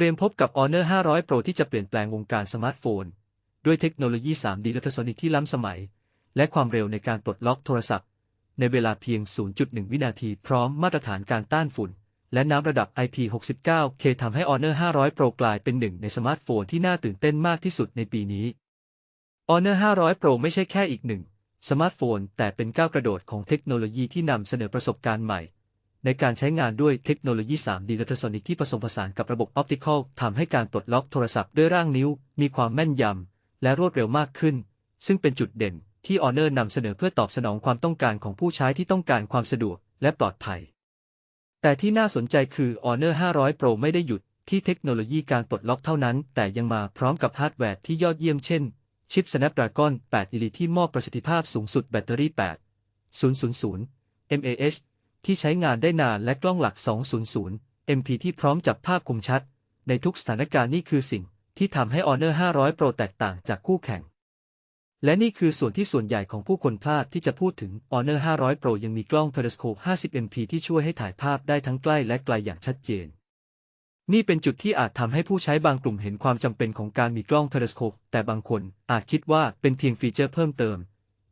เตรียมพบกับ Honor 500 Pro ที่จะเปลี่ยนแปลงวงการสมาร์ทโฟน ด้วยเทคโนโลยี 3D และทัศนิกที่ล้ำสมัย และความเร็วในการปลดล็อกโทรศัพท์ ในเวลาเพียง 0.1 วินาทีพร้อมมาตรฐานการต้านฝุ่น และน้ำระดับ IP69K ทำให้ Honor 500 Pro กลายเป็นหนึ่งในสมาร์ทโฟนที่น่าตื่นเต้นมากที่สุดในปีนี้ Honor 500 Pro ไม่ใช่แค่อีกหนึ่งสมาร์ทโฟน แต่เป็นก้าวกระโดดของเทคโนโลยีที่นำเสนอประสบการณ์ใหม่ ในการใช้งานด้วยเทคโนโลยี 3D และทัศนิกที่ผสมผสานกับระบบออปติคอลทำให้การปลดล็อกโทรศัพท์ด้วยร่างนิ้ว มีความแม่นยำ และรวดเร็วมากขึ้น ซึ่งเป็นจุดเด่นที่ Honor นำเสนอเพื่อตอบสนองความต้องการของผู้ใช้ที่ต้องการความสะดวกและปลอดภัย แต่ที่น่าสนใจคือ Honor 500 Pro ไม่ได้หยุดที่เทคโนโลยีการปลดล็อกเท่านั้น แต่ยังมาพร้อมกับฮาร์ดแวร์ที่ยอดเยี่ยมเช่น ชิป Snapdragon 8 Elite ที่มอบประสิทธิภาพสูงสุดแบตเตอรี่ 8 000 mAh ที่ใช้งานได้นานและกล้องหลัก 200 MP ที่พร้อมจับภาพคมชัด ในทุกสถานการณ์นี่คือสิ่งที่ทำให้ Honor 500 Pro แตกต่างจากคู่แข่ง และนี่คือส่วนที่ส่วนใหญ่ของผู้คนพลาดที่จะพูดถึง Honor 500 Pro ยังมีกล้อง Periscope 50 MP ที่ช่วยให้ถ่ายภาพได้ทั้งใกล้และไกลอย่างชัดเจน นี่เป็นจุดที่อาจทำให้ผู้ใช้บางกลุ่มเห็นความจำเป็นของการมีกล้อง Periscope แต่บางคนอาจคิดว่าเป็นเพียงฟีเจอร์เพิ่มเติม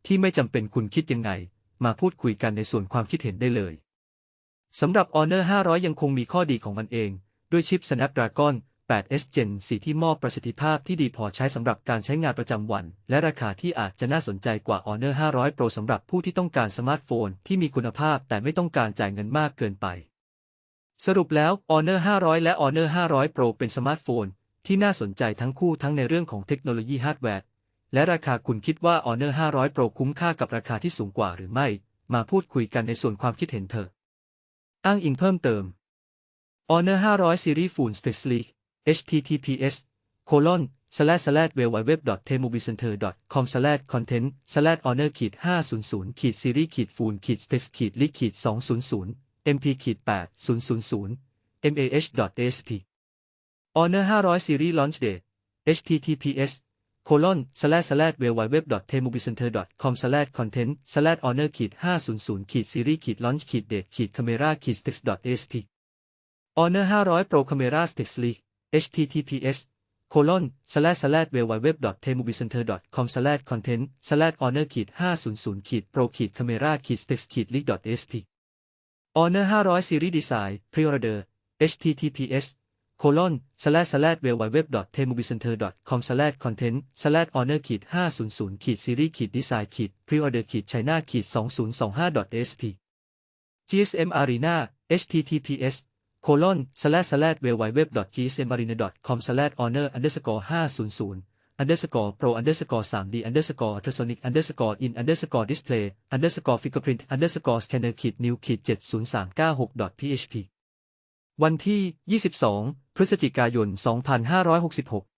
ที่ไม่จำเป็นคุณคิดยังไง มาพูดคุยกันในส่วนความคิดเห็นได้เลย สำหรับ Honor 500 ยังคงมีข้อดีของมันเอง ด้วยชิป Snapdragon 8S Gen 4 ที่มอบประสิทธิภาพที่ดีพอใช้สำหรับการใช้งานประจำวัน และราคาที่อาจจะน่าสนใจกว่า Honor 500 Pro สำหรับผู้ที่ต้องการสมาร์ทโฟนที่มีคุณภาพแต่ไม่ต้องการจ่ายเงินมากเกินไป สรุปแล้ว Honor 500 และ Honor 500 Pro เป็นสมาร์ทโฟน ที่น่าสนใจทั้งคู่ทั้งในเรื่องของเทคโนโลยีฮาร์ดแวร์และราคาคุณคิดว่า Honor 500 Pro คุ้มค่ากับราคาที่สูงกว่าหรือไม่ มาพูดคุยกันในส่วนความคิดเห็นเถอะ อ้างอิงเพิ่มเติม Honor 500 Series Full Spec Sleek https colon slash slash www.tmobicenter.com slash content slash honor ขีด500ขีด series ขีด full ขีด space ขีด leak ขีด200 mp ขีด8000 mah.asp honor 500 series launch date https colon slash slash www.tmobicenter.com slash content slash honor ขีด500ขีด series ขีด launch ขีด date ขีด camera ขีด specs.asp honor 500 pro camera specs leak https colon slash slash www.tmobicenter.com slash content slash honor ขีด500ขีด pro ขีด camera ขีด specs ขีด leak sp honor 500 series design pre-order https colon slash slash www.tmobicenter.com slash content slash honor ขีด500ขีด series ขีด design ขีด pre-order ขีด china ขีด 2025.sp GSM Arena https colon slash slash www.gsmarina.com slash honor underscore 500 underscore pro underscore 3d underscore ultrasonic underscore in underscore display underscore fingerprint underscore scanner ขีด new ขีด70396 php วันที่22 พฤศจิกายน 2566